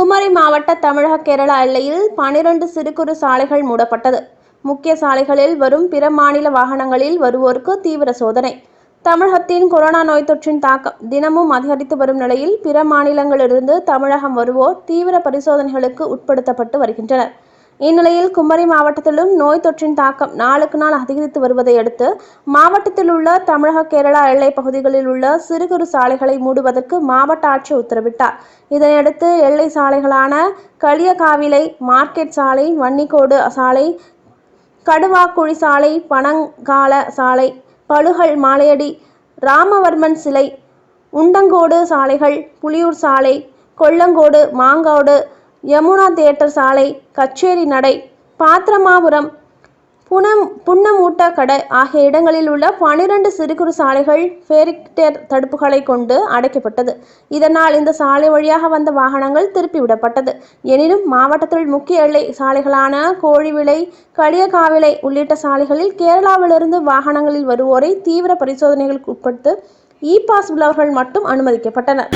குமரி மாவட்ட தமிழக கேரளா எல்லையில் பனிரெண்டு சிறு குறு சாலைகள் மூடப்பட்டது. முக்கிய சாலைகளில் வரும் பிற மாநில வாகனங்களில் வருவோருக்கு தீவிர சோதனை. தமிழகத்தின் கொரோனா நோய் தொற்றின் தாக்கம் தினமும் அதிகரித்து வரும் நிலையில் பிற மாநிலங்களிலிருந்து தமிழகம் வருவோர் தீவிர பரிசோதனைகளுக்கு உட்படுத்தப்பட்டு வருகின்றனர். இந்நிலையில் குமரி மாவட்டத்திலும் நோய் தொற்றின் தாக்கம் நாளுக்கு நாள் அதிகரித்து வருவதை அடுத்து மாவட்டத்தில் உள்ள தமிழக கேரளா எல்லைப் பகுதிகளில் உள்ள சிறு குறு சாலைகளை மூடுவதற்கு மாவட்ட ஆட்சியர் உத்தரவிட்டார். இதனையடுத்து எல்லை சாலைகளான களியகாவிலை மார்க்கெட் சாலை வன்னிக்கோடு சாலை கடுவாக்குழி சாலை பனங்கால சாலை பழுகல் மாலையடி ராமவர்மன் சிலை உண்டங்கோடு சாலைகள் புலியூர் சாலை கொல்லங்கோடு மாங்கோடு யமுனா தியேட்டர் சாலை கச்சேரி நடை பாத்திரமாபுரம் புனம் புன்னமூட்ட கடை ஆகிய இடங்களில் உள்ள பனிரெண்டு சிறு குறு சாலைகள் ஃபேரிக்டேர் தடுப்புகளை கொண்டு அடைக்கப்பட்டது. இதனால் இந்த சாலை வழியாக வந்த வாகனங்கள் திருப்பிவிடப்பட்டது. எனினும் மாவட்டத்தில் முக்கிய எல்லை சாலைகளான கோழிவிளை களியகாவிளை உள்ளிட்ட சாலைகளில் கேரளாவிலிருந்து வாகனங்களில் வருவோரை தீவிர பரிசோதனைகளுக்கு உட்பட்டு இ பாஸ் உள்ளவர்கள் மட்டும் அனுமதிக்கப்பட்டனர்.